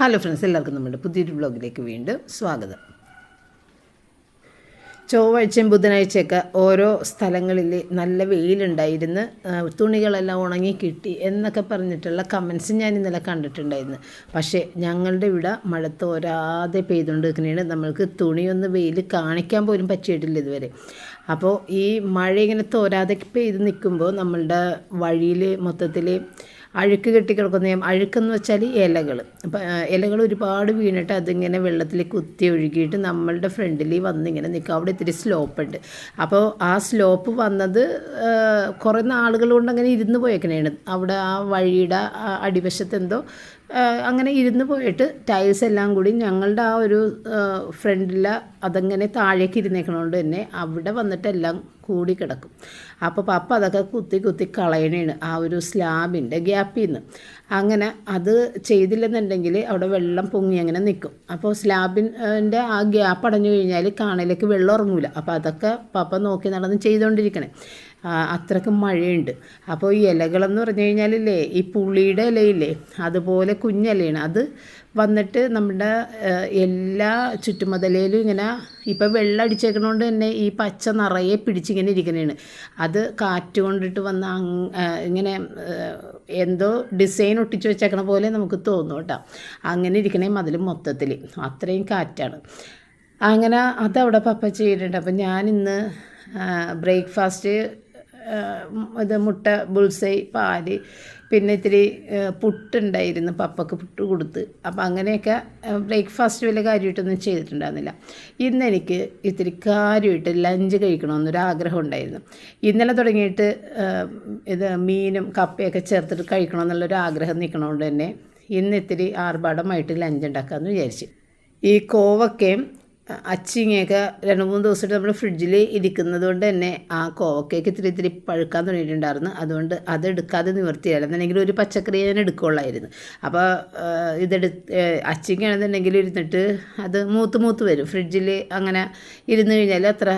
Hello friends എല്ലാവർക്കും നമ്മുടെ പുതിയൊരു ബ്ലോഗിലേക്ക് വീണ്ടും സ്വാഗതം. ചൊവ്വാഴ്ചയും ബുധനാഴ്ചയൊക്കെ ഓരോ സ്ഥലങ്ങളിൽ നല്ല വെയിലുണ്ടായിരുന്നു. തുണികളെല്ലാം ഉണങ്ങി കിട്ടി എന്നൊക്കെ പറഞ്ഞിട്ടുള്ള കമൻസ് ഞാൻ ഇന്നലെ കണ്ടിട്ടുണ്ടായിരുന്നു. പക്ഷേ ഞങ്ങളുടെ ഇവിടെ മഴ തോരാതെ പെയ്തുകൊണ്ടിരിക്കുന്നതാണ് നമ്മൾക്ക് തുണിയൊന്ന് വെയിൽ കാണിക്കാൻ പോലും പറ്റിയിട്ടില്ല ഇതുവരെ. അപ്പോൾ ഈ മഴ ഇങ്ങനെ തോരാതെ പെയ്ത് നിൽക്കുമ്പോൾ നമ്മളുടെ വഴിയിൽ മൊത്തത്തിൽ അഴുക്ക് കെട്ടിക്കിടക്കുന്ന അഴുക്കെന്ന് വെച്ചാൽ ഇലകൾ ഇലകൾ ഒരുപാട് വീണിട്ട് അതിങ്ങനെ വെള്ളത്തിൽ കുത്തി ഒഴുകിയിട്ട് നമ്മളുടെ ഫ്രണ്ടിൽ വന്നിങ്ങനെ നിൽക്കുക അവിടെ ഇത്തിരി സ്ലോപ്പ് ഉണ്ട് അപ്പോൾ ആ സ്ലോപ്പ് വന്നത് കുറേ നാളുകൾ കൊണ്ട് അങ്ങനെ ഇരുന്ന് പോയേക്കണേണ്. അവിടെ ആ വഴിയുടെ അടിവശത്ത് എന്തോ അങ്ങനെ ഇരുന്ന് പോയിട്ട് ടൈൽസ് എല്ലാം കൂടി ഞങ്ങളുടെ ആ ഒരു ഫ്രണ്ടിൽ അതങ്ങനെ താഴേക്ക് ഇരുന്നേക്കണോണ്ട് തന്നെ അവിടെ വന്നിട്ടെല്ലാം കൂടി കിടക്കും അപ്പോൾ പപ്പ അതൊക്കെ കുത്തി കുത്തി കളയണേണ് ആ ഒരു സ്ലാബിന്റെ ഗ്യാപ്പിൽ നിന്ന് അങ്ങനെ അത് ചെയ്തില്ലെന്നുണ്ടെങ്കിൽ അവിടെ വെള്ളം പൊങ്ങി അങ്ങനെ നിൽക്കും അപ്പോൾ സ്ലാബിന്റെ ആ ഗ്യാപ്പ് അടഞ്ഞു കഴിഞ്ഞാൽ കാണലേക്ക് വെള്ളം ഇറങ്ങൂല. അപ്പോൾ അതൊക്കെ പപ്പ നോക്കി നടന്ന് ചെയ്തുകൊണ്ടിരിക്കണേ ആ, അത്രയ്ക്ക് മഴയുണ്ട്. അപ്പോൾ ഈ ഇലകളെന്ന് പറഞ്ഞു കഴിഞ്ഞാലില്ലേ ഈ പുളിയുടെ ഇലയില്ലേ അതുപോലെ കുഞ്ഞിലയാണ്. അത് വന്നിട്ട് നമ്മുടെ എല്ലാ ചുറ്റുമതലയിലും ഇങ്ങനെ ഇപ്പോൾ വെള്ളം അടിച്ചേക്കണോണ്ട് തന്നെ ഈ പച്ച നിറയെ പിടിച്ചിങ്ങനെ ഇരിക്കണേണ്. അത് കാറ്റ് കൊണ്ടിട്ട് വന്ന ഇങ്ങനെ എന്തോ ഡിസൈൻ ഒട്ടിച്ച് വെച്ചേക്കണ പോലെ നമുക്ക് തോന്നും കേട്ടോ. അങ്ങനെ ഇരിക്കണേ മതിൽ മൊത്തത്തിൽ അത്രയും കാറ്റാണ്. അങ്ങനെ അതവിടെ പപ്പ ചെയ്തിട്ടുണ്ട്. അപ്പം ഞാനിന്ന് ബ്രേക്ക്ഫാസ്റ്റ് ഇത് മുട്ട ബുൾസൈ പാൽ പിന്നെ ഇത്തിരി പുട്ടുണ്ടായിരുന്നു പപ്പക്ക് പുട്ട് കൊടുത്ത്. അപ്പം അങ്ങനെയൊക്കെ ബ്രേക്ക്ഫാസ്റ്റ് വലിയ കാര്യമായിട്ടൊന്നും ചെയ്തിട്ടുണ്ടായിരുന്നില്ല. ഇന്ന് എനിക്ക് ഇത്തിരി കാര്യമായിട്ട് ലഞ്ച് കഴിക്കണമെന്നൊരു ആഗ്രഹം ഉണ്ടായിരുന്നു. ഇന്നലെ തുടങ്ങിയിട്ട് ഇത് മീനും കപ്പയൊക്കെ ചേർത്തിട്ട് കഴിക്കണമെന്നുള്ളൊരു ആഗ്രഹം നിൽക്കണതുകൊണ്ട് തന്നെ ഇന്ന് ഇത്തിരി ആർഭാടമായിട്ട് ലഞ്ച് ഉണ്ടാക്കാമെന്ന് വിചാരിച്ചു. ഈ കോവക്കയും അച്ചിങ്ങയൊക്കെ രണ്ട് മൂന്ന് ദിവസമായിട്ട് നമ്മൾ ഫ്രിഡ്ജിൽ ഇരിക്കുന്നത് കൊണ്ട് തന്നെ ആ കോവക്കയൊക്കെ ഇത്തിരി ഇത്തിരി പഴുക്കാൻ തുടങ്ങിയിട്ടുണ്ടായിരുന്നു. അതുകൊണ്ട് അത് എടുക്കാതെ നിവർത്തിയായിരുന്നു. എന്നുണ്ടെങ്കിൽ ഒരു പച്ചക്കറി ഞാൻ എടുക്കുകയുള്ളായിരുന്നു. അപ്പോൾ ഇതെടു അച്ചിങ്ങയാണെന്നുണ്ടെങ്കിൽ ഇരുന്നിട്ട് അത് മൂത്ത് മൂത്ത് വരും. ഫ്രിഡ്ജിൽ അങ്ങനെ ഇരുന്ന് കഴിഞ്ഞാൽ അത്ര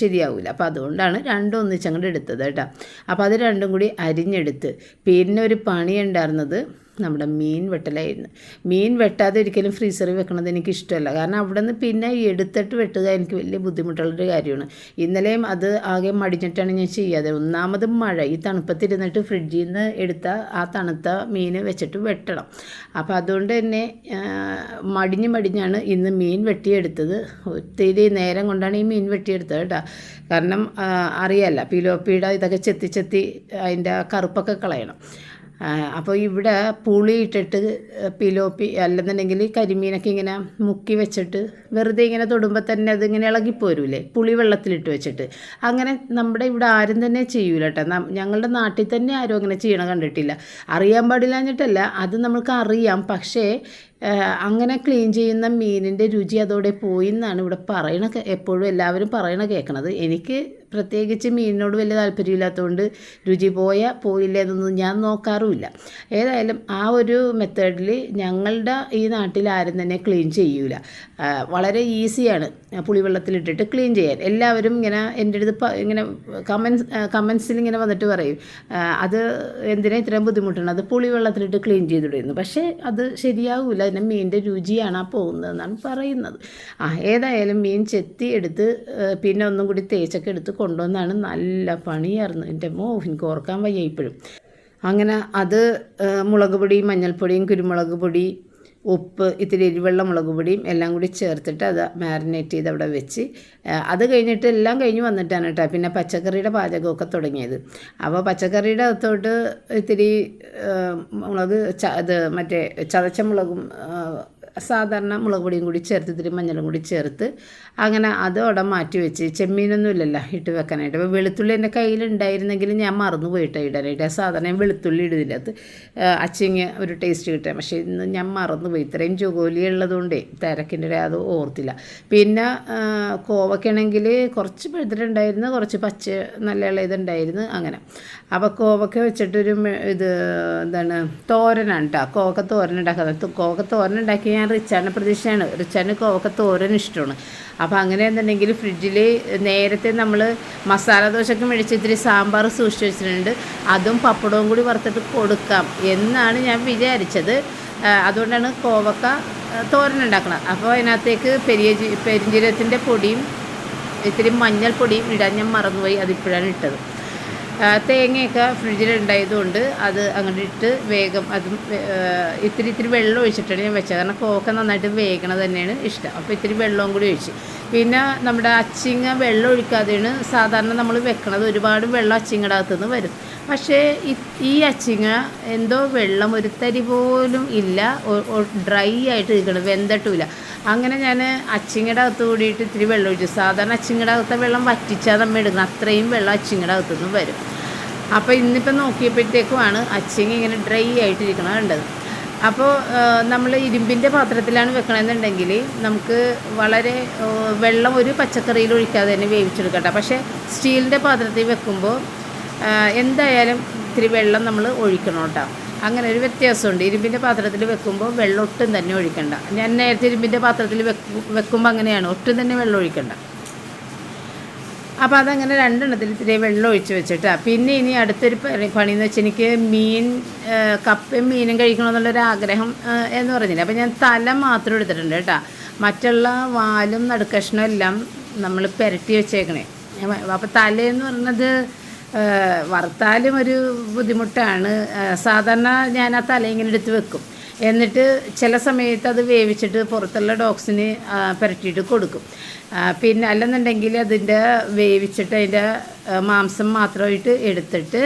ശരിയാവില്ല. അപ്പോൾ അതുകൊണ്ടാണ് രണ്ടും ഒന്നിച്ചങ്ങോട്ട് എടുത്തത് കേട്ടോ. അപ്പോൾ അത് രണ്ടും കൂടി അരിഞ്ഞെടുത്ത്. പിന്നെ ഒരു പണി ഉണ്ടായിരുന്നത് നമ്മുടെ മീൻ വെട്ടലായിരുന്നു. മീൻ വെട്ടാതെ ഒരിക്കലും ഫ്രീസറിൽ വെക്കണത് എനിക്ക് ഇഷ്ടമല്ല കാരണം അവിടെ നിന്ന് പിന്നെ എടുത്തിട്ട് വെട്ടുക എനിക്ക് വലിയ ബുദ്ധിമുട്ടുള്ളൊരു കാര്യമാണ്. ഇന്നലെയും അത് ആകെ മടിഞ്ഞിട്ടാണ് ഞാൻ ചെയ്യാതെ. ഒന്നാമത് മഴ. ഈ തണുപ്പത്തിരുന്നിട്ട് ഫ്രിഡ്ജിൽ നിന്ന് എടുത്ത ആ തണുത്ത മീൻ വെച്ചിട്ട് വെട്ടണം. അപ്പോൾ അതുകൊണ്ട് തന്നെ മടിഞ്ഞ് മടിഞ്ഞാണ് ഇന്ന് മീൻ വെട്ടിയെടുത്തത്. ഒത്തിരി നേരം കൊണ്ടാണ് ഈ മീൻ വെട്ടിയെടുത്തത് കേട്ടോ. കാരണം അറിയാമല്ല പിലോപ്പിയുടെ ഇതൊക്കെ ചെത്തി ചെത്തി അതിന്റെ കറുപ്പൊക്കെ കളയണം. അപ്പോൾ ഇവിടെ പുളി ഇട്ടിട്ട് പിലോപ്പി അല്ലെന്നുണ്ടെങ്കിൽ കരിമീനൊക്കെ ഇങ്ങനെ മുക്കി വെച്ചിട്ട് വെറുതെ ഇങ്ങനെ തൊടുമ്പോൾ തന്നെ അതിങ്ങനെ ഇളകിപ്പോരൂലേ പുളി വെള്ളത്തിലിട്ട് വെച്ചിട്ട്. അങ്ങനെ നമ്മുടെ ഇവിടെ ആരും തന്നെ ചെയ്യൂല കേട്ടോ ഞങ്ങളുടെ നാട്ടിൽ തന്നെ ആരും അങ്ങനെ ചെയ്യണം കണ്ടിട്ടില്ല. അറിയാൻ പാടില്ലാഞ്ഞിട്ടല്ല അത് നമ്മൾക്ക് അറിയാം. പക്ഷേ അങ്ങനെ ക്ലീൻ ചെയ്യുന്ന മീനിന്റെ രുചി അതോടെ പോയി എന്നാണ് ഇവിടെ പറയണ എപ്പോഴും എല്ലാവരും പറയണ കേൾക്കണത് എനിക്ക് പ്രത്യേകിച്ച് മീനിനോട് വലിയ താല്പര്യമില്ലാത്തതുകൊണ്ട് രുചി പോയ പോയില്ല എന്നൊന്നും ഞാൻ നോക്കാറുമില്ല. ഏതായാലും ആ ഒരു മെത്തേഡിൽ ഞങ്ങളുടെ ഈ നാട്ടിൽ ആരും തന്നെ ക്ലീൻ ചെയ്യൂല. വളരെ ഈസിയാണ് പുളിവെള്ളത്തിലിട്ടിട്ട് ക്ലീൻ ചെയ്യാൻ. എല്ലാവരും ഇങ്ങനെ എന്റെ അടുത്ത് ഇങ്ങനെ കമൻസ് കമൻസിൽ ഇങ്ങനെ വന്നിട്ട് പറയും അത് എന്തിനാ ഇത്രയും ബുദ്ധിമുട്ടാണ് അത് പുളിവെള്ളത്തിലിട്ട് ക്ലീൻ ചെയ്തിടുന്നു. പക്ഷേ അത് ശരിയാവില്ല അതിന്റെ മീനിന്റെ രുചിയാണ് ആ പോകുന്നതെന്നാണ് പറയുന്നത്. ആ ഏതായാലും മീൻ ചെത്തി എടുത്ത് പിന്നെ ഒന്നും കൂടി തേച്ചൊക്കെ എടുത്ത് കൊണ്ടുവന്നാണ് നല്ല പണിയായിരുന്നു. എന്റെ മോ എനിക്ക് ഓർക്കാൻ വയ്യ ഇപ്പോഴും. അങ്ങനെ അത് മുളക് പൊടിയും മഞ്ഞൾപ്പൊടിയും കുരുമുളക് പൊടി ഉപ്പ് ഇത്തിരി എരിവെള്ള മുളക് പൊടിയും എല്ലാം കൂടി ചേർത്തിട്ട് അത് മാരിനേറ്റ് ചെയ്ത് അവിടെ വെച്ച് അത് കഴിഞ്ഞിട്ട് എല്ലാം കഴിഞ്ഞ് വന്നിട്ടാണ് കേട്ടോ പിന്നെ പച്ചക്കറിയുടെ പാചകമൊക്കെ തുടങ്ങിയത്. അപ്പോൾ പച്ചക്കറിയുടെ അകത്തോട്ട് ഇത്തിരി മുളക് ഇത് മറ്റേ ചതച്ച മുളകും സാധാരണ മുളക് പൊടിയും കൂടി ചേർത്ത് ഇത്തിരി മഞ്ഞളും കൂടി ചേർത്ത് അങ്ങനെ അത് അവിടെ മാറ്റി വെച്ച് ചെമ്മീനൊന്നും ഇല്ലല്ലോ ഇട്ട് വെക്കാനായിട്ട്. അപ്പോൾ വെളുത്തുള്ളി എന്റെ കയ്യിലുണ്ടായിരുന്നെങ്കിൽ ഞാൻ മറന്നു പോയിട്ടാണ് ഇടാനായിട്ട്. സാധാരണ ഞാൻ വെളുത്തുള്ളി ഇടുന്നില്ല. അത് അച്ചിങ്ങ ഒരു ടേസ്റ്റ് കിട്ടാൻ. പക്ഷേ ഇന്ന് ഞാൻ മറന്നു പോയി. ഇത്രയും ജോലി ഉള്ളതുകൊണ്ടേ തിരക്കിന്റെ അത് ഓർത്തില്ല. പിന്നെ ആ, കോവയ്ക്കാണെങ്കിൽ കുറച്ച് പഴുത്തിട്ടുണ്ടായിരുന്നു. കുറച്ച് പച്ച നല്ല ഇതുണ്ടായിരുന്നു അങ്ങനെ. അപ്പോൾ കോവക്ക വെച്ചിട്ടൊരു ഇത് എന്താണ് തോരനാണ് കേട്ടോ കോവക്ക തോരൻ ഉണ്ടാക്കുന്നത് കോവക്ക തോരൻ ഉണ്ടാക്കി ഞാൻ റിച്ചാണ് പ്രതീക്ഷയാണ്. റിച്ചാറിന് കോവക്ക തോരൻ ഇഷ്ടമാണ്. അപ്പോൾ അങ്ങനെ എന്നുണ്ടെങ്കിൽ ഫ്രിഡ്ജിൽ നേരത്തെ നമ്മൾ മസാല ദോശക്ക് മേടിച്ച് ഇത്തിരി സാമ്പാർ സൂക്ഷിച്ച് വെച്ചിട്ടുണ്ട്. അതും പപ്പടവും കൂടി വറുത്തിട്ട് കൊടുക്കാം എന്നാണ് ഞാൻ വിചാരിച്ചത്. അതുകൊണ്ടാണ് കോവക്ക തോരൻ ഉണ്ടാക്കുന്നത് അപ്പോൾ അതിനകത്തേക്ക് പെരിയ പെരിഞ്ജീരത്തിന്റെ പൊടിയും ഇത്തിരി മഞ്ഞൾപ്പൊടിയും ഇടാൻ ഞാൻ മറന്നുപോയി. അതിപ്പോഴാണ് ഇട്ടത്. തേങ്ങയൊക്കെ ഫ്രിഡ്ജിലുണ്ടായതുകൊണ്ട് അത് അങ്ങോട്ട് ഇട്ട് വേഗം അത് ഇത്തിരി ഇത്തിരി വെള്ളം ഒഴിച്ചിട്ടാണ് ഞാൻ വെച്ചത്. കാരണം കോക്ക നന്നായിട്ട് വേഗണത് തന്നെയാണ് ഇഷ്ടം. അപ്പോൾ ഇത്തിരി വെള്ളവും കൂടി ഒഴിച്ച്. പിന്നെ നമ്മുടെ അച്ചിങ്ങ വെള്ളം ഒഴിക്കാതെയാണ് സാധാരണ നമ്മൾ വെക്കണത്. ഒരുപാട് വെള്ളം അച്ചിങ്ങടകത്തുനിന്ന് വരും. പക്ഷേ ഈ- അച്ചിങ്ങ എന്തോ വെള്ളം ഒരു തരി പോലും ഇല്ല. ഡ്രൈ ആയിട്ട് ഇരിക്കണം വെന്തട്ടില്ല അങ്ങനെ ഞാൻ അച്ചിങ്ങയുടെ അകത്ത് കൂടിയിട്ട് ഇത്തിരി വെള്ളം ഒഴിച്ചു. സാധാരണ അച്ചിങ്ങയുടെ അകത്തെ വെള്ളം വറ്റിച്ചാൽ നമ്മൾ എടുക്കണം അത്രയും വെള്ളം അച്ചിങ്ങയുടെ അകത്തുനിന്ന് വരും. അപ്പോൾ ഇന്നിപ്പോൾ നോക്കിയപ്പോഴത്തേക്കുമാണ് അച്ചിങ്ങ ഇങ്ങനെ ഡ്രൈ ആയിട്ടിരിക്കണം കണ്ടത്. അപ്പോൾ നമ്മൾ ഇരുമ്പിന്റെ പാത്രത്തിലാണ് വെക്കണമെന്നുണ്ടെങ്കിൽ നമുക്ക് വളരെ വെള്ളം ഒരു പച്ചക്കറിയിൽ ഒഴിക്കാതെ തന്നെ വേവിച്ചെടുക്കട്ടെ. പക്ഷേ സ്റ്റീലിന്റെ പാത്രത്തിൽ വെക്കുമ്പോൾ എന്തായാലും ഇത്തിരി വെള്ളം നമ്മൾ ഒഴിക്കണം കേട്ടോ. അങ്ങനെ ഒരു വ്യത്യാസമുണ്ട്. ഇരുമ്പിന്റെ പാത്രത്തിൽ വെക്കുമ്പോൾ വെള്ളം ഒട്ടും തന്നെ ഒഴിക്കണ്ട. ഞാൻ നേരത്തെ ഇരുമ്പിന്റെ പാത്രത്തിൽ വെക്കും വെക്കുമ്പോൾ അങ്ങനെയാണ്. ഒട്ടും തന്നെ വെള്ളം ഒഴിക്കണ്ട. അപ്പോൾ അതങ്ങനെ രണ്ടെണ്ണത്തിൽ ഇത്തിരി വെള്ളം ഒഴിച്ച് വെച്ചിട്ടാ. പിന്നെ ഇനി അടുത്തൊരു പണി പണിയെന്ന് വെച്ചാൽ എനിക്ക് മീൻ കപ്പയും മീനും കഴിക്കണമെന്നുള്ളൊരു ആഗ്രഹം എന്ന് പറഞ്ഞില്ല. അപ്പോൾ ഞാൻ തല മാത്രം എടുത്തിട്ടുണ്ട് കേട്ടോ. മറ്റുള്ള വാലും നടുക്കഷ്ണവും എല്ലാം നമ്മൾ പുരട്ടി വെച്ചേക്കണേ. അപ്പോൾ തലയെന്ന് പറഞ്ഞത് വറുത്താലും ഒരു ബുദ്ധിമുട്ടാണ്. സാധാരണ ഞാൻ ആ തല ഇങ്ങനെ എടുത്ത് വെക്കും. എന്നിട്ട് ചില സമയത്ത് അത് വേവിച്ചിട്ട് പുറത്തുള്ള ഡോഗ്സിന് പുരട്ടിയിട്ട് കൊടുക്കും. പിന്നെ അല്ലെന്നുണ്ടെങ്കിൽ അതിന്റെ വേവിച്ചിട്ട് അതിന്റെ മാംസം മാത്രമായിട്ട് എടുത്തിട്ട്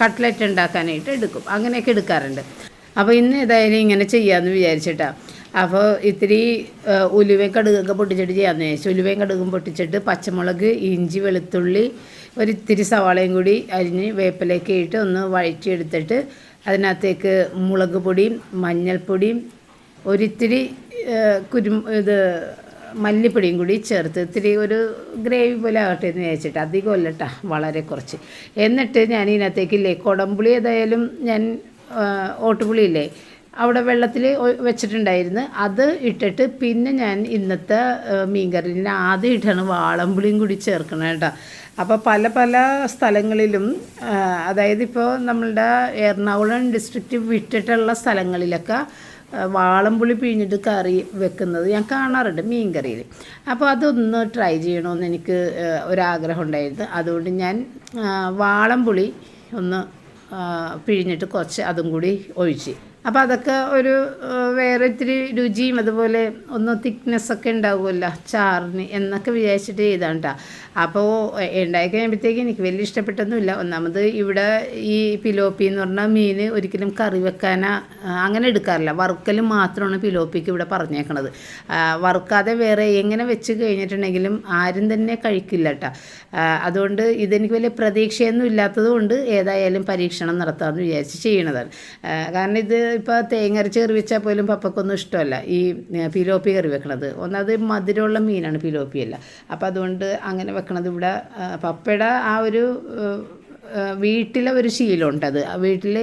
കട്ട്ലറ്റ് ഉണ്ടാക്കാനായിട്ട് എടുക്കും. അങ്ങനെയൊക്കെ എടുക്കാറുണ്ട്. അപ്പോൾ ഇന്ന് ഏതായാലും ഇങ്ങനെ ചെയ്യാമെന്ന് വിചാരിച്ചിട്ടാണ് അപ്പോൾ ഇത്തിരി ഉലുവയും കടുകൊക്കെ പൊട്ടിച്ചിട്ട് ചെയ്യാമെന്ന് വിചാരിച്ചു. ഉലുവയും കടുകും പൊട്ടിച്ചിട്ട് പച്ചമുളക് ഇഞ്ചി വെളുത്തുള്ളി ഒരു ഇത്തിരി സവാളയും കൂടി അരിഞ്ഞ് വേപ്പിലേക്ക് ഇട്ട് ഒന്ന് വഴറ്റിയെടുത്തിട്ട് അതിനകത്തേക്ക് മുളക് പൊടിയും മഞ്ഞൾപ്പൊടിയും ഒരിത്തിരി കുരു ഇത് മല്ലിപ്പൊടിയും കൂടി ചേർത്ത് ഇത്തിരി ഒരു ഗ്രേവി പോലെ ആകട്ടെ എന്ന് വിചാരിച്ചിട്ട് അധികം അല്ലട്ടാ വളരെ കുറച്ച്. എന്നിട്ട് ഞാൻ ഇതിനകത്തേക്കില്ലേ കുടംപുളി ഏതായാലും ഞാൻ ഓട്ടുപുളി ഓട്ടുപുളിയില്ലേ അവിടെ വെള്ളത്തിൽ വെച്ചിട്ടുണ്ടായിരുന്നു. അത് ഇട്ടിട്ട് പിന്നെ ഞാൻ ഇന്നത്തെ മീൻകറിയിൽ ആദ്യം ഇട്ടാണ് വാളമ്പുളിയും കൂടി ചേർക്കണം കേട്ടോ. അപ്പോൾ പല പല സ്ഥലങ്ങളിലും അതായത് ഇപ്പോൾ നമ്മളുടെ എറണാകുളം ഡിസ്ട്രിക്റ്റ് വിട്ടിട്ടുള്ള സ്ഥലങ്ങളിലൊക്കെ വാളമ്പുളി പിഴിഞ്ഞിട്ട് കറി വെക്കുന്നത് ഞാൻ കാണാറുണ്ട് മീൻ കറിയിൽ അപ്പോൾ അതൊന്ന് ട്രൈ ചെയ്യണമെന്ന് എനിക്ക് ഒരാഗ്രഹം ഉണ്ടായിരുന്നു. അതുകൊണ്ട് ഞാൻ വാളമ്പുളി ഒന്ന് പിഴിഞ്ഞിട്ട് കുറച്ച് അതും കൂടി ഒഴിച്ച്. അപ്പോൾ അതൊക്കെ ഒരു വേറെ ഇത്തിരി രുചിയും അതുപോലെ ഒന്ന് തിക്നെസ് ഒക്കെ ഉണ്ടാവുമല്ലോ ചാറിന് എന്നൊക്കെ വിചാരിച്ചിട്ട് ചെയ്താണ് കേട്ടോ അപ്പോൾ ഉണ്ടായി കഴിയുമ്പോഴത്തേക്ക് എനിക്ക് വലിയ ഇഷ്ടപ്പെട്ടൊന്നുമില്ല. ഒന്നാമത് ഇവിടെ ഈ പിലോപ്പി എന്ന് പറഞ്ഞാൽ മീൻ ഒരിക്കലും കറി വെക്കാനാ അങ്ങനെ എടുക്കാറില്ല. വറുക്കൽ മാത്രമാണ് പിലോപ്പിക്ക് ഇവിടെ പറഞ്ഞേക്കണത്. വറുക്കാതെ വേറെ എങ്ങനെ വെച്ച് കഴിഞ്ഞിട്ടുണ്ടെങ്കിലും ആരും തന്നെ കഴിക്കില്ല കേട്ടോ അതുകൊണ്ട് ഇതെനിക്ക് വലിയ പ്രതീക്ഷയൊന്നും ഇല്ലാത്തത് കൊണ്ട് ഏതായാലും പരീക്ഷണം നടത്താമെന്ന് വിചാരിച്ച് ചെയ്യണതാണ്. കാരണം ഇത് ഇപ്പോൾ തേങ്ങ അരച്ച് കറി വെച്ചാൽ പോലും പപ്പക്കൊന്നും ഇഷ്ടമല്ല. ഈ പിലോപ്പി കറി വെക്കണത്. ഒന്നത് മധുരമുള്ള മീനാണ് പിലോപ്പി അല്ല. അപ്പോൾ അതുകൊണ്ട് അങ്ങനെ വെക്കണത് ഇവിടെ പപ്പയുടെ ആ ഒരു വീട്ടിലെ ഒരു ശീലമുണ്ട് അത്. വീട്ടിൽ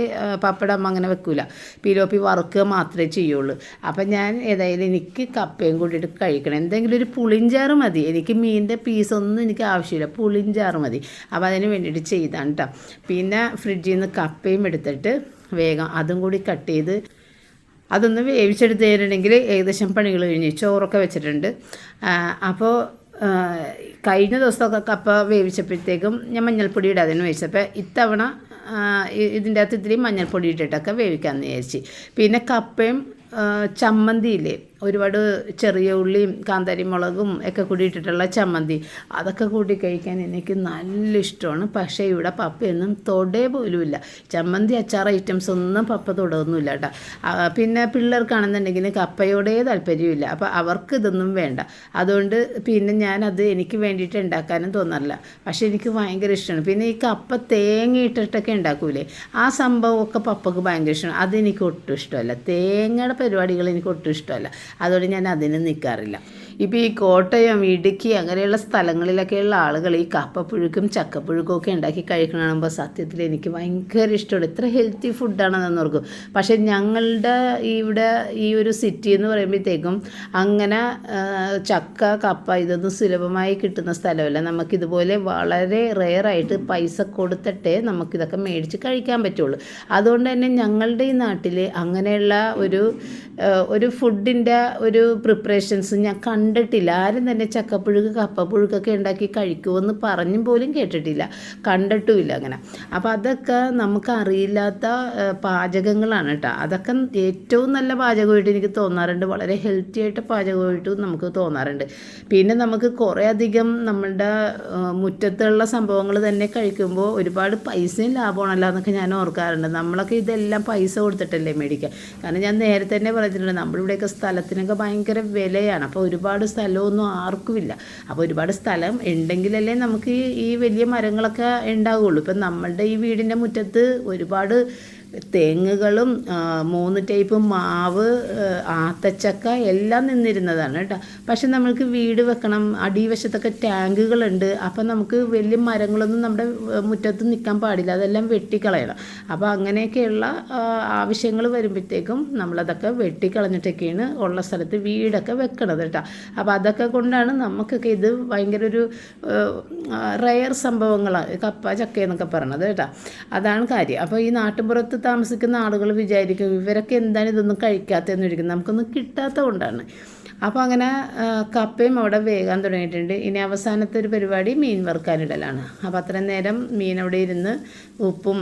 പപ്പയുടെ അമ്മ അങ്ങനെ വെക്കൂല. പിലോപ്പി വറുക്കുക മാത്രമേ ചെയ്യുള്ളൂ. അപ്പം ഞാൻ ഏതായാലും എനിക്ക് കപ്പയും കൂട്ടിയിട്ട് കഴിക്കണം. എന്തെങ്കിലും ഒരു പുളിഞ്ചാറ് മതി. എനിക്ക് മീനിന്റെ പീസൊന്നും എനിക്ക് ആവശ്യമില്ല. പുളിഞ്ചാറ് മതി. അപ്പോൾ അതിന് വേണ്ടിയിട്ട് ചെയ്താണ് കേട്ടോ പിന്നെ ഫ്രിഡ്ജിൽ നിന്ന് കപ്പയും എടുത്തിട്ട് വേഗം അതും കൂടി കട്ട് ചെയ്ത് അതൊന്ന് വേവിച്ചെടുത്ത് തരണമെങ്കിൽ ഏകദേശം പണികൾ കഴിഞ്ഞ് ചോറൊക്കെ വെച്ചിട്ടുണ്ട്. അപ്പോൾ കഴിഞ്ഞ ദിവസമൊക്കെ കപ്പ വേവിച്ചപ്പോഴത്തേക്കും ഞാൻ മഞ്ഞൾപ്പൊടി ഇടാതെന്ന് വേവിച്ചപ്പോൾ ഇത്തവണ ഇതിന്റെ അകത്ത് ഇത്തിരി മഞ്ഞൾപ്പൊടി ഇട്ടിട്ടൊക്കെ വേവിക്കാമെന്ന് വിചാരിച്ച്. പിന്നെ കപ്പയും ചമ്മന്തിയില്ലേ ഒരുപാട് ചെറിയ ഉള്ളിയും കാന്താരി മുളകും ഒക്കെ കൂടി ഇട്ടിട്ടുള്ള ചമ്മന്തി. അതൊക്കെ കൂട്ടി കഴിക്കാൻ എനിക്ക് നല്ല ഇഷ്ടമാണ്. പക്ഷേ ഇവിടെ പപ്പയൊന്നും തൊടേ പോലുമില്ല. ചമ്മന്തി അച്ചാർ ഐറ്റംസ് ഒന്നും പപ്പ തൊടൊന്നുമില്ല കേട്ടോ. പിന്നെ പിള്ളേർക്കാണെന്നുണ്ടെങ്കിൽ കപ്പയോടേ താല്പര്യമില്ല. അപ്പോൾ അവർക്ക് ഇതൊന്നും വേണ്ട. അതുകൊണ്ട് പിന്നെ ഞാനത് എനിക്ക് വേണ്ടിയിട്ട് ഉണ്ടാക്കാനും തോന്നാറില്ല. പക്ഷേ എനിക്ക് ഭയങ്കര ഇഷ്ടമാണ്. പിന്നെ ഈ കപ്പ തേങ്ങ ഇട്ടിട്ടൊക്കെ ഉണ്ടാക്കൂലേ? ആ സംഭവമൊക്കെ പപ്പക്ക് ഭയങ്കര ഇഷ്ടമാണ്. അതെനിക്ക് ഒട്ടും ഇഷ്ടമല്ല. തേങ്ങയുടെ പരിപാടികൾ എനിക്ക് ഒട്ടും ഇഷ്ടമല്ല. അതുകൊണ്ട് ഞാൻ അതിന് നിൽക്കാറില്ല ഇപ്പോൾ ഈ കോട്ടയം ഇടുക്കി അങ്ങനെയുള്ള സ്ഥലങ്ങളിലൊക്കെയുള്ള ആളുകൾ ഈ കപ്പപ്പുഴുക്കും ചക്കപ്പുഴുക്കും ഒക്കെ ഉണ്ടാക്കി കഴിക്കണ സത്യത്തിൽ എനിക്ക് ഭയങ്കര ഇഷ്ടമാണ്. ഇത്ര ഹെൽത്തി ഫുഡാണെന്ന് ഓർക്കും. പക്ഷേ ഞങ്ങളുടെ ഇവിടെ ഈ ഒരു സിറ്റി എന്ന് പറയുമ്പോഴത്തേക്കും അങ്ങനെ ചക്ക കപ്പ ഇതൊന്നും സുലഭമായി കിട്ടുന്ന സ്ഥലമല്ല. നമുക്കിതുപോലെ വളരെ റെയറായിട്ട് പൈസ കൊടുത്തിട്ടേ നമുക്കിതൊക്കെ മേടിച്ച് കഴിക്കാൻ പറ്റുള്ളൂ. അതുകൊണ്ട് തന്നെ ഞങ്ങളുടെ ഈ നാട്ടിൽ അങ്ങനെയുള്ള ഒരു ഒരു ഫുഡിന്റെ ഒരു പ്രിപ്പറേഷൻസ് ഞാൻ കണ്ടിട്ടില്ല. ആരും തന്നെ ചക്കപ്പുഴുക്ക് കപ്പപ്പുഴുക്കൊക്കെ ഉണ്ടാക്കി കഴിക്കുമെന്ന് പറഞ്ഞും പോലും കേട്ടിട്ടില്ല. കണ്ടിട്ടുമില്ല അങ്ങനെ. അപ്പോൾ അതൊക്കെ നമുക്ക് അറിയില്ലാത്ത പാചകങ്ങളാണ് കേട്ടോ. അതൊക്കെ ഏറ്റവും നല്ല പാചകമായിട്ട് എനിക്ക് തോന്നാറുണ്ട്. വളരെ ഹെൽത്തി ആയിട്ട് പാചകമായിട്ടും നമുക്ക് തോന്നാറുണ്ട്. പിന്നെ നമുക്ക് കുറേ അധികം നമ്മളുടെ മുറ്റത്തുള്ള സംഭവങ്ങൾ തന്നെ കഴിക്കുമ്പോൾ ഒരുപാട് പൈസയും ലാഭമാണല്ലോ എന്നൊക്കെ ഞാൻ ഓർക്കാറുണ്ട്. നമ്മളൊക്കെ ഇതെല്ലാം പൈസ കൊടുത്തിട്ടല്ലേ മേടിക്കുക. കാരണം ഞാൻ നേരത്തെ തന്നെ പറഞ്ഞിട്ടുണ്ട് നമ്മളിവിടെയൊക്കെ സ്ഥലത്തിനൊക്കെ ഭയങ്കര വിലയാണ്. അപ്പോൾ ഒരുപാട് സ്ഥലമൊന്നും ആർക്കുമില്ല. അപ്പോൾ ഒരുപാട് സ്ഥലം ഉണ്ടെങ്കിലല്ലേ നമുക്ക് ഈ വലിയ മരങ്ങളൊക്കെ ഉണ്ടാവുകയുള്ളൂ ഇപ്പം നമ്മളുടെ ഈ വീടിന്റെ മുറ്റത്ത് ഒരുപാട് തെങ്ങുകളും മൂന്ന് ടൈപ്പ് മാവ് ആത്തച്ചക്ക എല്ലാം നിന്നിരുന്നതാണ് കേട്ടോ. പക്ഷെ നമ്മൾക്ക് വീട് വെക്കണം അടിവശത്തൊക്കെ ടാങ്കുകളുണ്ട്. അപ്പം നമുക്ക് വലിയ മരങ്ങളൊന്നും നമ്മുടെ മുറ്റത്ത് നിൽക്കാൻ പാടില്ല. അതെല്ലാം വെട്ടിക്കളയണം. അപ്പോൾ അങ്ങനെയൊക്കെയുള്ള ആവശ്യങ്ങൾ വരുമ്പോഴത്തേക്കും നമ്മളതൊക്കെ വെട്ടിക്കളഞ്ഞിട്ടൊക്കെയാണ് ഉള്ള സ്ഥലത്ത് വീടൊക്കെ വെക്കണത് കേട്ടോ. അപ്പോൾ അതൊക്കെ കൊണ്ടാണ് നമുക്കൊക്കെ ഇത് ഭയങ്കര ഒരു റയർ സംഭവങ്ങളാണ് കപ്പ ചക്ക എന്നൊക്കെ പറയണത് കേട്ടോ. അതാണ് കാര്യം. അപ്പോൾ ഈ നാട്ടുപുറത്ത് താമസിക്കുന്ന ആളുകൾ വിചാരിക്കും ഇവരൊക്കെ എന്താണ് ഇതൊന്നും കഴിക്കാത്തതെന്ന് ചോദിക്കുന്നത് നമുക്കൊന്നും കിട്ടാത്ത കൊണ്ടാണ് അപ്പോൾ അങ്ങനെ കപ്പയും അവിടെ വേകാൻ തുടങ്ങിയിട്ടുണ്ട്. ഇനി അവസാനത്തെ ഒരു പരിപാടി മീൻ വറുക്കാനിടലാണ്. അപ്പോൾ അത്രയും നേരം മീൻ അവിടെ ഇരുന്ന് ഉപ്പും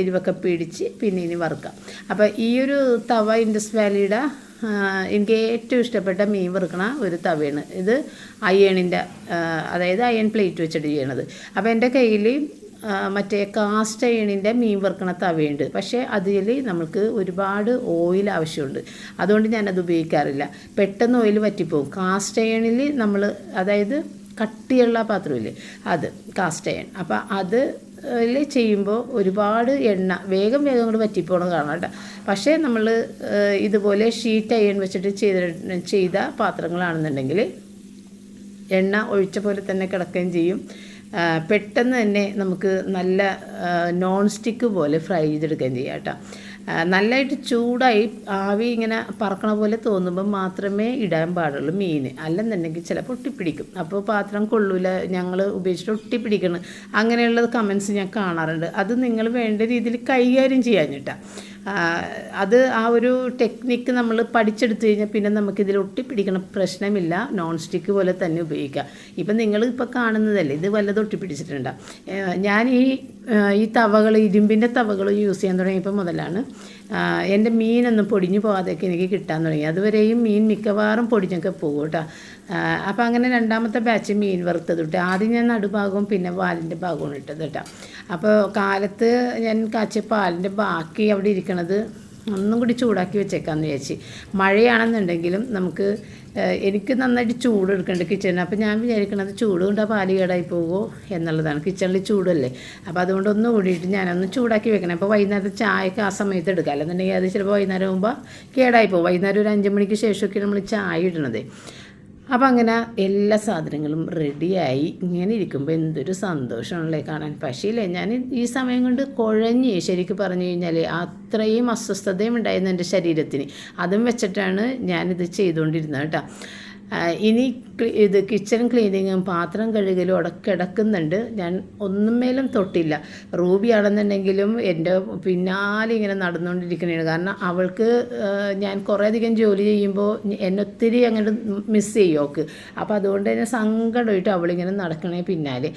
എരിവൊക്കെ പിടിച്ച് പിന്നെ ഇനി വറുക്കാം. അപ്പോൾ ഈ ഒരു തവ ഇൻഡസ് വാലിയുടെ എനിക്ക് ഏറ്റവും ഇഷ്ടപ്പെട്ട മീൻ വറുക്കണ ഒരു തവയാണ്. ഇത് അയണിന്റെ അതായത് അയൺ പ്ലേറ്റ് വെച്ചിട്ട് ചെയ്യണത്. അപ്പോൾ എന്റെ കയ്യിൽ മറ്റേ കാസ്റ്റ് അയണിന്റെ മീൻ വറുക്കണ തവയുണ്ട് പക്ഷേ അതിൽ നമുക്ക് ഒരുപാട് ഓയിൽ ആവശ്യമുണ്ട്. അതുകൊണ്ട് ഞാനത് ഉപയോഗിക്കാറില്ല. പെട്ടെന്ന് ഓയിൽ വറ്റിപ്പോവും. കാസ്റ്റ് അയണിൽ നമ്മൾ അതായത് കട്ടിയുള്ള പാത്രമില്ലേ അത് കാസ്റ്റ് അയൺ അപ്പോൾ അത് ചെയ്യുമ്പോൾ ഒരുപാട് എണ്ണ വേഗം വേഗം കൊണ്ട് വറ്റിപ്പോണ കാണാം പക്ഷേ നമ്മൾ ഇതുപോലെ ഷീറ്റ് അയൺ വെച്ചിട്ട് ചെയ്ത ചെയ്ത പാത്രങ്ങളാണെന്നുണ്ടെങ്കിൽ എണ്ണ ഒഴിച്ച പോലെ തന്നെ കിടക്കുകയും ചെയ്യും. പെട്ടെന്ന് തന്നെ നമുക്ക് നല്ല നോൺ സ്റ്റിക്ക് പോലെ ഫ്രൈ ചെയ്തെടുക്കുകയും ചെയ്യാം കേട്ടോ. നല്ലതായിട്ട് ചൂടായി ആവി ഇങ്ങനെ പറക്കണ പോലെ തോന്നുമ്പോൾ മാത്രമേ ഇടാൻ പാടുള്ളൂ മീൻ. അല്ലെന്നുണ്ടെങ്കിൽ ചിലപ്പോൾ ഒട്ടിപ്പിടിക്കും. അപ്പോൾ പാത്രം കൊള്ളൂല ഞങ്ങൾ ഉപയോഗിച്ചിട്ട് ഒട്ടിപ്പിടിക്കണം. അങ്ങനെയുള്ള കമൻസ് ഞാൻ കാണാറുണ്ട്. അത് നിങ്ങൾ വേണ്ട രീതിയിൽ കൈകാര്യം ചെയ്യാൻ ആ, അത് ആ ഒരു ടെക്നിക്ക് നമ്മൾ പഠിച്ചെടുത്തു കഴിഞ്ഞാൽ പിന്നെ നമുക്കിതിൽ ഒട്ടിപ്പിടിക്കണ പ്രശ്നമില്ല. നോൺ സ്റ്റിക്ക് പോലെ തന്നെ ഉപയോഗിക്കാം. ഇപ്പം നിങ്ങൾ ഇപ്പോൾ കാണുന്നതല്ലേ ഇത് വല്ലതും ഒട്ടിപ്പിടിച്ചിട്ടുണ്ടോ? ഞാൻ ഈ ഈ തവകൾ ഇരുമ്പിന്റെ തവകൾ യൂസ് ചെയ്യാൻ തുടങ്ങിയപ്പോൾ മുതലാണ് എന്റെ മീനൊന്നും പൊടിഞ്ഞു പോകാതെയൊക്കെ എനിക്ക് കിട്ടാൻ തുടങ്ങി. അതുവരെയും മീൻ മിക്കവാറും പൊടിഞ്ഞൊക്കെ പോകും കേട്ടോ. അപ്പോൾ അങ്ങനെ രണ്ടാമത്തെ ബാച്ച് മീൻ വറുത്തത് ഇട്ട് ആദ്യം ഞാൻ നടുഭാഗവും പിന്നെ വാലിന്റെ ഭാഗവും ഇട്ടത് കേട്ടോ അപ്പോൾ കാലത്ത് ഞാൻ കാച്ചിയ പാലിന്റെ ബാക്കി അവിടെ ഇരിക്കണത് ഒന്നും കൂടി ചൂടാക്കി വെച്ചേക്കാമെന്ന് വിചാരിച്ച്. മഴയാണെന്നുണ്ടെങ്കിലും നമുക്ക് എനിക്ക് നന്നായിട്ട് ചൂട് എടുക്കേണ്ട കിച്ചണിൽ അപ്പോൾ ഞാൻ വിചാരിക്കണത് ചൂട് കൊണ്ട് പാൽ കേടായി പോകുമോ എന്നുള്ളതാണ്. കിച്ചണിൽ ചൂടല്ലേ. അപ്പോൾ അതുകൊണ്ട് ഒന്ന് കൂടിയിട്ട് ഞാനൊന്ന് ചൂടാക്കി വെക്കണം. അപ്പോൾ വൈകുന്നേരത്തെ ചായക്ക് ആ സമയത്ത് എടുക്കാം. അല്ലെന്നുണ്ടെങ്കിൽ അത് ചിലപ്പോൾ വൈകുന്നേരം ആകുമ്പോൾ കേടായി പോകും വൈകുന്നേരം ഒരു അഞ്ച് മണിക്ക് ശേഷമൊക്കെ നമ്മൾ ചായ ഇടണത്. അപ്പം അങ്ങനെ എല്ലാ സാധനങ്ങളും റെഡിയായി ഇങ്ങനെ ഇരിക്കുമ്പോൾ എന്തൊരു സന്തോഷമാണല്ലേ കാണാൻ. പക്ഷേ ഞാൻ ഈ സമയം കൊണ്ട് കുഴഞ്ഞ് ശരിക്കും പറഞ്ഞു കഴിഞ്ഞാൽ അത്രയും അസ്വസ്ഥതയും ഉണ്ടായിരുന്നു എന്റെ ശരീരത്തിന്. അതും വെച്ചിട്ടാണ് ഞാനിത് ചെയ്തുകൊണ്ടിരുന്നത് കേട്ടോ. ഇനി ഇത് കിച്ചൺ ക്ലീനിങ്ങും പാത്രം കഴുകലും അവിടെ കിടക്കുന്നുണ്ട്. ഞാൻ ഒന്നും മേലും തൊട്ടില്ല. റൂബി ആണെന്നുണ്ടെങ്കിലും എന്റെ പിന്നാലെ ഇങ്ങനെ നടന്നുകൊണ്ടിരിക്കുന്നതാണ് കാരണം അവൾക്ക് ഞാൻ കുറേയധികം ജോലി ചെയ്യുമ്പോൾ എന്നൊത്തിരി അങ്ങോട്ട് മിസ് ചെയ്യും അവൾക്ക്. അപ്പോൾ അതുകൊണ്ട് തന്നെ സങ്കടമായിട്ട് അവളിങ്ങനെ നടക്കണേ പിന്നാലെ.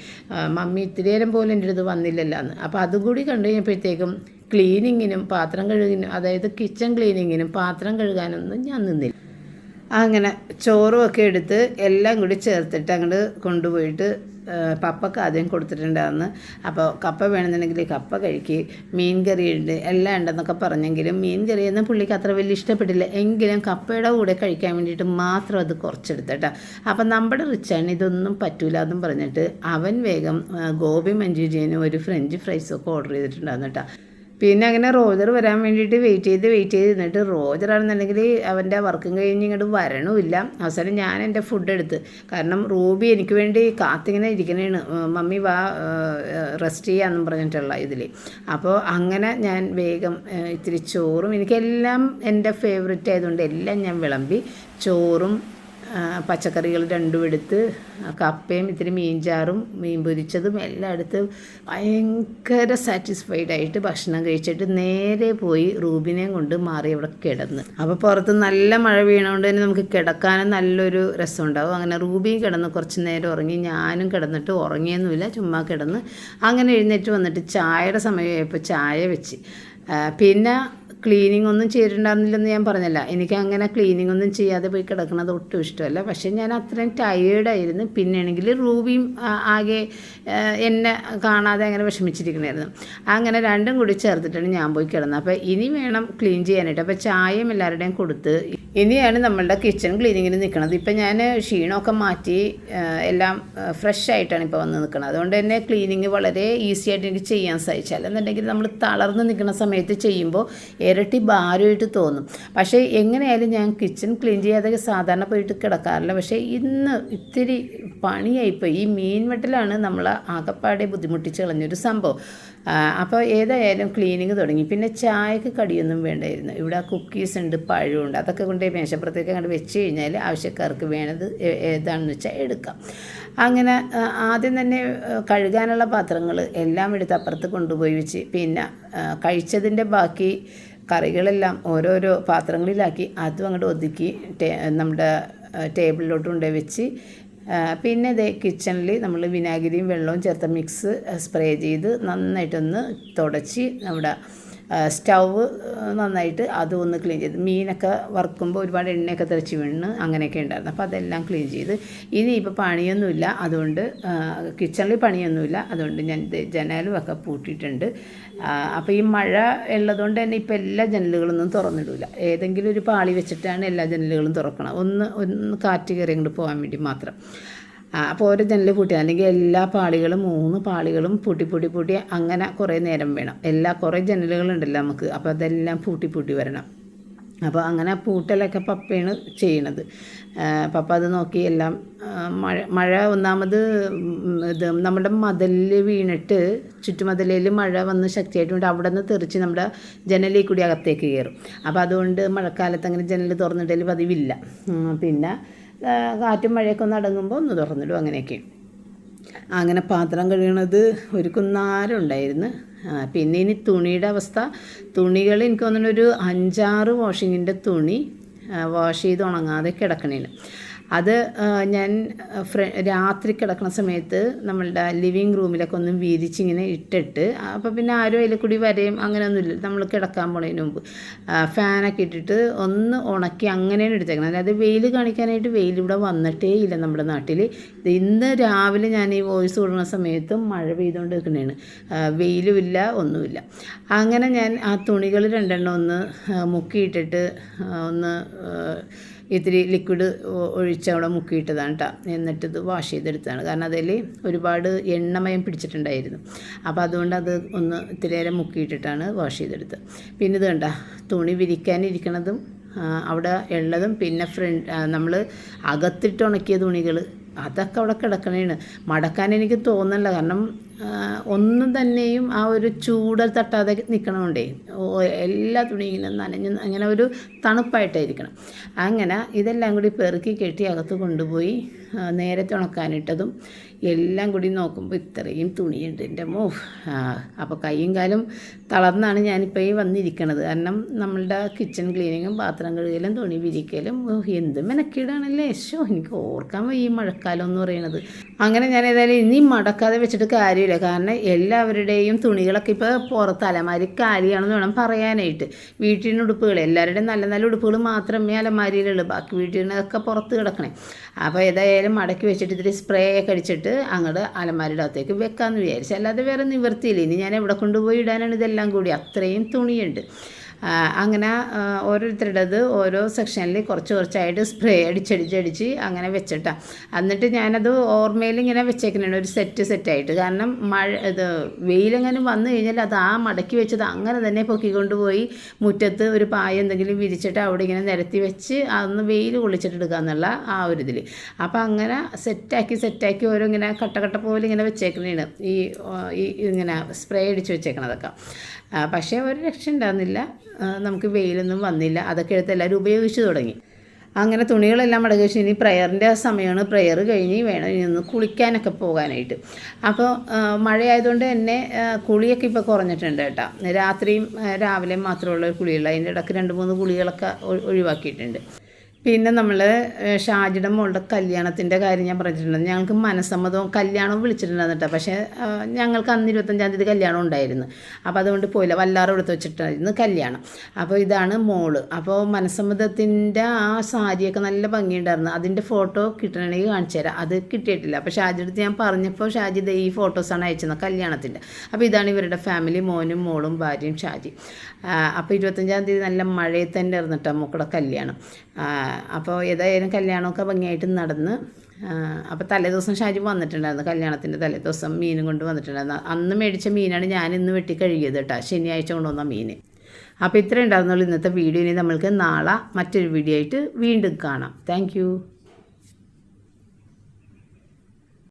മമ്മി ഇത്തിരി നേരം പോലും എന്റെ അടുത്ത് വന്നില്ലല്ലോ എന്ന് അപ്പോൾ അതും കൂടി കണ്ടു കഴിഞ്ഞപ്പോഴത്തേക്കും ക്ലീനിങ്ങിനും പാത്രം കഴുകിനും അതായത് കിച്ചൺ ക്ലീനിങ്ങിനും പാത്രം കഴുകാനൊന്നും ഞാൻ നിന്നില്ല. അങ്ങനെ ചോറും ഒക്കെ എടുത്ത് എല്ലാം കൂടി ചേർത്തിട്ട് അങ്ങോട്ട് കൊണ്ടുപോയിട്ട് പപ്പക്ക് ആദ്യം കൊടുത്തിട്ടുണ്ടായിരുന്നു. അപ്പോൾ കപ്പ വേണമെന്നുണ്ടെങ്കിൽ കപ്പ കഴിക്ക് മീൻ ഉണ്ട് എല്ലാം ഉണ്ടെന്നൊക്കെ പറഞ്ഞെങ്കിലും മീൻ കറിയൊന്നും പുള്ളിക്ക് അത്ര വലിയ ഇഷ്ടപ്പെട്ടില്ല. എങ്കിലും കപ്പയുടെ കൂടെ കഴിക്കാൻ വേണ്ടിയിട്ട് മാത്രം അത് കുറച്ചെടുത്തട്ടാ. അപ്പം നമ്മുടെ റിച്ചാണ് ഇതൊന്നും പറ്റൂല എന്നും പറഞ്ഞിട്ട് അവൻ വേഗം ഗോപി മഞ്ചൂരിയനും ഒരു ഫ്രഞ്ച് ഫ്രൈസും ഒക്കെ ഓർഡർ ചെയ്തിട്ടുണ്ടായിരുന്നു കേട്ടോ പിന്നെ അങ്ങനെ റോജർ വരാൻ വേണ്ടിയിട്ട് വെയിറ്റ് ചെയ്ത് വെയിറ്റ് ചെയ്ത് നിന്നിട്ട് റോജറാണെന്നുണ്ടെങ്കിൽ അവന്റെ വർക്കും കഴിഞ്ഞ് ഇങ്ങോട്ട് വരണമില്ല. അവസാനം ഞാൻ എന്റെ ഫുഡ് എടുത്ത്. കാരണം റൂബി എനിക്ക് വേണ്ടി കാത്തിങ്ങനെ ഇരിക്കണേണ്. മമ്മി വാ റെസ്റ്റ് ചെയ്യാമെന്നും പറഞ്ഞിട്ടുള്ള ഇതിൽ അപ്പോൾ അങ്ങനെ ഞാൻ വേഗം ഇത്തിരി ചോറും എനിക്കെല്ലാം എന്റെ ഫേവററ്റ് ആയതുകൊണ്ട് എല്ലാം ഞാൻ വിളമ്പി ചോറും പച്ചക്കറികൾ രണ്ടും എടുത്ത് കപ്പയും ഇത്തിരി മീൻചാറും മീൻ പൊരിച്ചതും എല്ലാം എടുത്ത് ഭയങ്കര സാറ്റിസ്ഫൈഡ് ആയിട്ട് ഭക്ഷണം കഴിച്ചിട്ട് നേരെ പോയി റൂബിനെയും കൊണ്ട് മാറി അവിടെ കിടന്ന്. അപ്പോൾ പുറത്ത് നല്ല മഴ വീണുകൊണ്ട് തന്നെ നമുക്ക് കിടക്കാനും നല്ലൊരു രസം രസമുണ്ടാവും. അങ്ങനെ റൂബി കിടന്ന് കുറച്ച് നേരം ഉറങ്ങി ഞാനും കിടന്നിട്ട് ഉറങ്ങിയൊന്നുമില്ല ചുമ്മാ കിടന്ന്. അങ്ങനെ എഴുന്നേറ്റ് വന്നിട്ട് ചായയുടെ സമയമായപ്പോൾ ചായ വെച്ച്. പിന്നെ ക്ലീനിങ് ഒന്നും ചെയ്തിട്ടുണ്ടായിരുന്നില്ലെന്ന് ഞാൻ പറഞ്ഞല്ല. എനിക്ക് അങ്ങനെ ക്ലീനിങ് ഒന്നും ചെയ്യാതെ പോയി കിടക്കുന്നത് ഒട്ടും ഇഷ്ടമല്ല. പക്ഷേ ഞാൻ അത്രയും ടയേർഡായിരുന്നു പിന്നെയാണെങ്കിൽ റൂബിയും ആകെ എന്നെ കാണാതെ അങ്ങനെ വിഷമിച്ചിരിക്കണമായിരുന്നു അങ്ങനെ രണ്ടും കൂടി ചേർത്തിട്ടാണ് ഞാൻ പോയി കിടന്നത്. അപ്പോൾ ഇനി വേണം ക്ലീൻ ചെയ്യാനായിട്ട്. അപ്പോൾ ചായയും എല്ലാവരുടെയും കൊടുത്ത് ഇനിയാണ് നമ്മളുടെ കിച്ചൺ ക്ലീനിങ്ങിന് നിൽക്കുന്നത് ഇപ്പം ഞാൻ ക്ഷീണമൊക്കെ മാറ്റി എല്ലാം ഫ്രഷ് ആയിട്ടാണ് ഇപ്പോൾ വന്ന് നിൽക്കുന്നത് അതുകൊണ്ട് തന്നെ ക്ലീനിങ് വളരെ ഈസി ആയിട്ട് എനിക്ക് ചെയ്യാൻ സാധിച്ചാൽ എന്നുണ്ടെങ്കിൽ നമ്മൾ തളർന്ന് നിൽക്കുന്ന സമയത്ത് ചെയ്യുമ്പോൾ ഇരട്ടി ഭാരമായിട്ട് തോന്നും. പക്ഷേ എങ്ങനെയായാലും ഞാൻ കിച്ചൺ ക്ലീൻ ചെയ്യാതെ സാധാരണ പോയിട്ട് കിടക്കാറില്ല. പക്ഷേ ഇന്ന് ഇത്തിരി പണിയായിപ്പോയി. ഈ മീൻ വെട്ടലാണ് നമ്മൾ ആകപ്പാടെ ബുദ്ധിമുട്ടിച്ച് കളഞ്ഞൊരു സംഭവം. അപ്പോൾ ഏതായാലും ക്ലീനിങ് തുടങ്ങി. പിന്നെ ചായക്ക് കടിയൊന്നും വേണ്ടായിരുന്നു. ഇവിടെ കുക്കീസ് ഉണ്ട് പഴമുണ്ട് അതൊക്കെ കൊണ്ട് മേശപ്പുറത്തേക്ക് അങ്ങോട്ട് വെച്ച് കഴിഞ്ഞാൽ ആവശ്യക്കാർക്ക് വേണത് ഏതാണെന്ന് വെച്ചാൽ എടുക്കാം. അങ്ങനെ ആദ്യം തന്നെ കഴുകാനുള്ള പാത്രങ്ങൾ എല്ലാം എടുത്ത് അപ്പുറത്ത് കൊണ്ടുപോയി വെച്ച്. പിന്നെ കഴിച്ചതിന്റെ ബാക്കി കറികളെല്ലാം ഓരോരോ പാത്രങ്ങളിലാക്കി അതും അങ്ങോട്ട് ഒതുക്കി നമ്മുടെ ടേബിളിലോട്ട് കൊണ്ടുപോയി വെച്ച് പിന്നെ ഇത് കിച്ചണിൽ നമ്മൾ വിനാഗിരിയും വെള്ളവും ചേർത്ത മിക്സ് സ്പ്രേ ചെയ്ത് നന്നായിട്ടൊന്ന് തുടച്ച് നമ്മുടെ സ്റ്റൗവ് നന്നായിട്ട് അതും ഒന്ന് ക്ലീൻ ചെയ്ത് മീനൊക്കെ വറുക്കുമ്പോൾ ഒരുപാട് എണ്ണയൊക്കെ തെറിച്ച് വീണ് അങ്ങനെയൊക്കെ ഉണ്ടായിരുന്നു. അപ്പോൾ അതെല്ലാം ക്ലീൻ ചെയ്ത് ഇനി ഇപ്പോൾ പണിയൊന്നുമില്ല. അതുകൊണ്ട് കിച്ചണിൽ പണിയൊന്നുമില്ല. അതുകൊണ്ട് ഞാൻ ജനലും ഒക്കെ പൂട്ടിയിട്ടുണ്ട്. അപ്പോൾ ഈ മഴ ഉള്ളതുകൊണ്ട് തന്നെ ഇപ്പോൾ എല്ലാ ജനലുകളൊന്നും തുറന്നിടില്ല ഏതെങ്കിലും ഒരു പാളി വെച്ചിട്ടാണ് എല്ലാ ജനലുകളും തുറക്കണം ഒന്ന് ഒന്ന് കാറ്റ് കയറി അങ്ങോട്ട് പോകാൻ വേണ്ടി മാത്രം. അപ്പോൾ ഒരു ജനൽ പൂട്ടി. അല്ലെങ്കിൽ എല്ലാ പാളികളും മൂന്ന് പാളികളും പൂട്ടി പൂട്ടി പൂട്ടി അങ്ങനെ കുറേ നേരം വേണം. എല്ലാ കുറേ ജനലുകളുണ്ടല്ലോ നമുക്ക്. അപ്പോൾ അതെല്ലാം പൂട്ടി പൂട്ടി വരണം. അപ്പോൾ അങ്ങനെ പൂട്ടലൊക്കെ പപ്പയാണ് ചെയ്യണത്. പപ്പ അത് നോക്കി എല്ലാം മഴ മഴ ഒന്നാമത് ഇത് നമ്മുടെ മതലിൽ വീണിട്ട് ചുറ്റുമതിലിൽ മഴ വന്ന് ശക്തിയായിട്ടുണ്ട്. അവിടെ നിന്ന് തെറിച്ച് നമ്മുടെ ജനലിൽ കൂടി അകത്തേക്ക് കയറും. അപ്പോൾ അതുകൊണ്ട് മഴക്കാലത്ത് അങ്ങനെ ജനൽ തുറന്നിടൽ പതിവില്ല. പിന്നെ കാറ്റും മഴയൊക്കെ ഒന്ന് അടങ്ങുമ്പോൾ ഒന്ന് തുറന്നിടും അങ്ങനെയൊക്കെ. അങ്ങനെ പാത്രം കഴുകണത് ഒരു കുന്നാരുണ്ടായിരുന്നു. പിന്നെ ഇനി തുണിയുടെ അവസ്ഥ. തുണികൾ എനിക്ക് തോന്നുന്നു ഒരു അഞ്ചാറ് വാഷിങ്ങിന്റെ തുണി വാഷ് ചെയ്ത് ഉണങ്ങാതെ കിടക്കണേന് അത് ഞാൻ രാത്രി കിടക്കുന്ന സമയത്ത് നമ്മളുടെ ലിവിങ് റൂമിലൊക്കെ ഒന്ന് വിരിച്ചിങ്ങനെ ഇട്ടിട്ട് അപ്പോൾ പിന്നെ ആരും അതിൽ കൂടി വരെയും അങ്ങനെയൊന്നുമില്ല. നമ്മൾ കിടക്കാൻ പോണതിന് മുമ്പ്. ഫാനൊക്കെ ഇട്ടിട്ട് ഒന്ന് ഉണക്കി അങ്ങനെയാണ് എടുത്തേക്കുന്നത് അതായത് വെയിൽ കാണിക്കാനായിട്ട് വെയിൽ ഇവിടെ വന്നിട്ടേ ഇല്ല നമ്മുടെ നാട്ടിൽ ഇന്ന് രാവിലെ ഞാൻ ഈ വോയിസ് കൊടുക്കുന്ന സമയത്തും മഴ പെയ്തുകൊണ്ട് നിൽക്കുന്നതാണ് വെയിലുമില്ല ഒന്നുമില്ല. അങ്ങനെ ഞാൻ ആ തുണികൾ രണ്ടെണ്ണം ഒന്ന് മുക്കിയിട്ടിട്ട് ഒന്ന് ഇത്തിരി ലിക്വിഡ് ഒഴിച്ച് അവിടെ മുക്കിയിട്ടതാണ് കേട്ടോ എന്നിട്ട് ഇത് വാഷ് ചെയ്തെടുത്തതാണ്. കാരണം അതിൽ ഒരുപാട് എണ്ണമയം പിടിച്ചിട്ടുണ്ടായിരുന്നു. അപ്പോൾ അതുകൊണ്ട് അത് ഒന്ന് ഇത്തിരി നേരം മുക്കിയിട്ടിട്ടാണ് വാഷ് ചെയ്തെടുത്തത്. പിന്നെ ഇത് കണ്ട തുണി വിരിക്കാനിരിക്കണതും അവിടെ ഉള്ളതും പിന്നെ ഫ്രണ്ട് നമ്മൾ അകത്തിട്ട് ഉണക്കിയ തുണികൾ അതൊക്കെ അവിടെ കിടക്കണേണ്. മടക്കാൻ എനിക്ക് തോന്നുന്നില്ല കാരണം ഒന്നും തന്നെയും ആ ഒരു ചൂട് തട്ടാതെ നിൽക്കണമുണ്ടേ എല്ലാ തുണിയും ഇങ്ങനെ നനഞ്ഞ് അങ്ങനെ ഒരു തണുപ്പായിട്ടായിരിക്കണം. അങ്ങനെ ഇതെല്ലാം കൂടി പെറുക്കി കെട്ടി അകത്ത് കൊണ്ടുപോയി നേരത്തെ ഉണക്കാനിട്ടതും എല്ലാം കൂടി നോക്കുമ്പോൾ ഇത്രയും തുണിയുണ്ട് എന്റെ മോ അപ്പോൾ കൈയും കാലും തളർന്നാണ് ഞാനിപ്പോൾ ഈ വന്നിരിക്കണത്. കാരണം നമ്മളുടെ കിച്ചൺ ക്ലീനിങ്ങും പാത്രം കഴുകലും തുണി വിരിക്കലും എന്ത് മെനക്കീടാണല്ലേ? ഷോ എനിക്ക് ഓർക്കാൻ വയ്യ ഈ മഴക്കാലം എന്ന് പറയുന്നത് അങ്ങനെ ഞാൻ ഏതായാലും ഇനി മടക്കാതെ വെച്ചിട്ട് കാര്യമില്ല. കാരണം എല്ലാവരുടെയും തുണികളൊക്കെ ഇപ്പോൾ പുറത്ത് അലമാരി കാര്യമാണെന്ന് വേണം പറയാനായിട്ട്. വീട്ടിൽ ഉടുപ്പുകൾ എല്ലാവരുടെയും നല്ല നല്ല ഉടുപ്പുകൾ മാത്രമേ അലമാരിയിലുള്ളൂ. ബാക്കി വീട്ടിൽ നിന്നൊക്കെ പുറത്ത് കിടക്കണേ. അപ്പോൾ ഏതായാലും മടക്കി വെച്ചിട്ട് ഇതിൽ സ്പ്രേ ഒക്കെ അടിച്ചിട്ട് അങ്ങോട്ട് അലമാരിയുടെ അകത്തേക്ക് വെക്കാമെന്ന് വിചാരിച്ചു. അല്ലാതെ വേറെ നിവർത്തിയില്ല ഇനി ഞാൻ എവിടെ കൊണ്ടുപോയി ഇടാനാണ് ഇതെല്ലാം കൂടി. അത്രയും തുണിയുണ്ട്. അങ്ങനെ ഓരോരുത്തരുടേത് ഓരോ സെക്ഷനിൽ കുറച്ച് കുറച്ചായിട്ട് സ്പ്രേ അടിച്ചടിച്ചടിച്ച് അങ്ങനെ വെച്ചിട്ടാണ് എന്നിട്ട് ഞാനത് ഓർമ്മയിൽ ഇങ്ങനെ വെച്ചേക്കുന്നുണ്ട് ഒരു സെറ്റ് സെറ്റായിട്ട് കാരണം മഴ ഇത് വെയിലെങ്ങനെ വന്നു കഴിഞ്ഞാൽ അത് ആ മടക്കി വെച്ചത് അങ്ങനെ തന്നെ പൊക്കിക്കൊണ്ട് പോയി മുറ്റത്ത് ഒരു പായ എന്തെങ്കിലും വിരിച്ചിട്ട് അവിടെ ഇങ്ങനെ നിരത്തി വെച്ച് അതൊന്ന് വെയിൽ കുളിച്ചിട്ടെടുക്കുക എന്നുള്ള ആ ഒരു ഇതിൽ അപ്പോൾ അങ്ങനെ സെറ്റാക്കി സെറ്റാക്കി ഓരോ ഇങ്ങനെ കട്ട കട്ട പോലെ ഇങ്ങനെ വെച്ചേക്കുന്നതാണ് ഈ ഇങ്ങനെ സ്പ്രേ അടിച്ച് വെച്ചേക്കണതൊക്കെ. പക്ഷേ ഒരു രക്ഷ ഉണ്ടാകുന്നില്ല നമുക്ക് വെയിലൊന്നും വന്നില്ല. അതൊക്കെ എടുത്ത് എല്ലാവരും ഉപയോഗിച്ച് തുടങ്ങി. അങ്ങനെ തുണികളെല്ലാം മടക്കി വെച്ച് ഇനി പ്രയറിന്റെ സമയമാണ്. പ്രയർ കഴിഞ്ഞ് വേണം ഇനി ഒന്ന് കുളിക്കാനൊക്കെ പോകാനായിട്ട്. അപ്പോൾ മഴയായതുകൊണ്ട് തന്നെ കുളിയൊക്കെ ഇപ്പോൾ കുറഞ്ഞിട്ടുണ്ട് കേട്ടോ. രാത്രിയും രാവിലെയും മാത്രമുള്ള കുളിയുള്ളൂ അതിന്റെ ഇടയ്ക്ക് രണ്ട് മൂന്ന് കുളികളൊക്കെ ഒഴിവാക്കിയിട്ടുണ്ട്. പിന്നെ നമ്മൾ ഷാജിയുടെ മോളുടെ കല്യാണത്തിന്റെ കാര്യം ഞാൻ പറഞ്ഞിട്ടുണ്ട്. ഞങ്ങൾക്ക് മനസ്സമ്മതവും കല്യാണവും വിളിച്ചിട്ടുണ്ടായിരുന്നു കേട്ടോ പക്ഷേ ഞങ്ങൾക്ക് അന്ന് ഇരുപത്തഞ്ചാം തീയതി കല്യാണം ഉണ്ടായിരുന്നു. അപ്പോൾ അതുകൊണ്ട് പോയില്ല. വല്ലാറും എടുത്ത് വെച്ചിട്ടായിരുന്നു കല്യാണം. അപ്പോൾ ഇതാണ് മോൾ. അപ്പോൾ മനസ്സമ്മതത്തിന്റെ ആ സാരിയൊക്കെ നല്ല ഭംഗിയുണ്ടായിരുന്നു. അതിന്റെ ഫോട്ടോ കിട്ടണമെങ്കിൽ കാണിച്ചു തരാം. അത് കിട്ടിയിട്ടില്ല. അപ്പോൾ ഷാജിയുടെ ഞാൻ പറഞ്ഞപ്പോൾ ഷാജി ദേ ഈ ഫോട്ടോസാണ് അയച്ചത് കല്യാണത്തിന്റെ അപ്പോൾ ഇതാണ് ഇവരുടെ ഫാമിലി. മോനും മോളും ഭാര്യയും ഷാജി. അപ്പോൾ ഇരുപത്തഞ്ചാം തീയതി നല്ല മഴയിൽ തന്നെ ഇരുന്നിട്ടാണ് മക്കളുടെ കല്യാണം. അപ്പോൾ ഏതായാലും കല്യാണമൊക്കെ ഭംഗിയായിട്ട് നടന്ന് അപ്പോൾ തലേദിവസം ഷാജി വന്നിട്ടുണ്ടായിരുന്നു കല്യാണത്തിന്റെ തലേദിവസം മീനും കൊണ്ട് വന്നിട്ടുണ്ടായിരുന്നു. അന്ന് മേടിച്ച മീനാണ് ഞാൻ ഇന്ന് വെട്ടി കഴുകിയത് കേട്ടോ ശനിയാഴ്ച കൊണ്ടുവന്ന മീൻ അപ്പോൾ ഇത്രയും ഉണ്ടായിരുന്നുള്ളൂ ഇന്നത്തെ വീഡിയോ. ഇനി നമ്മൾക്ക് നാളെ മറ്റൊരു വീഡിയോ ആയിട്ട് വീണ്ടും കാണാം. താങ്ക്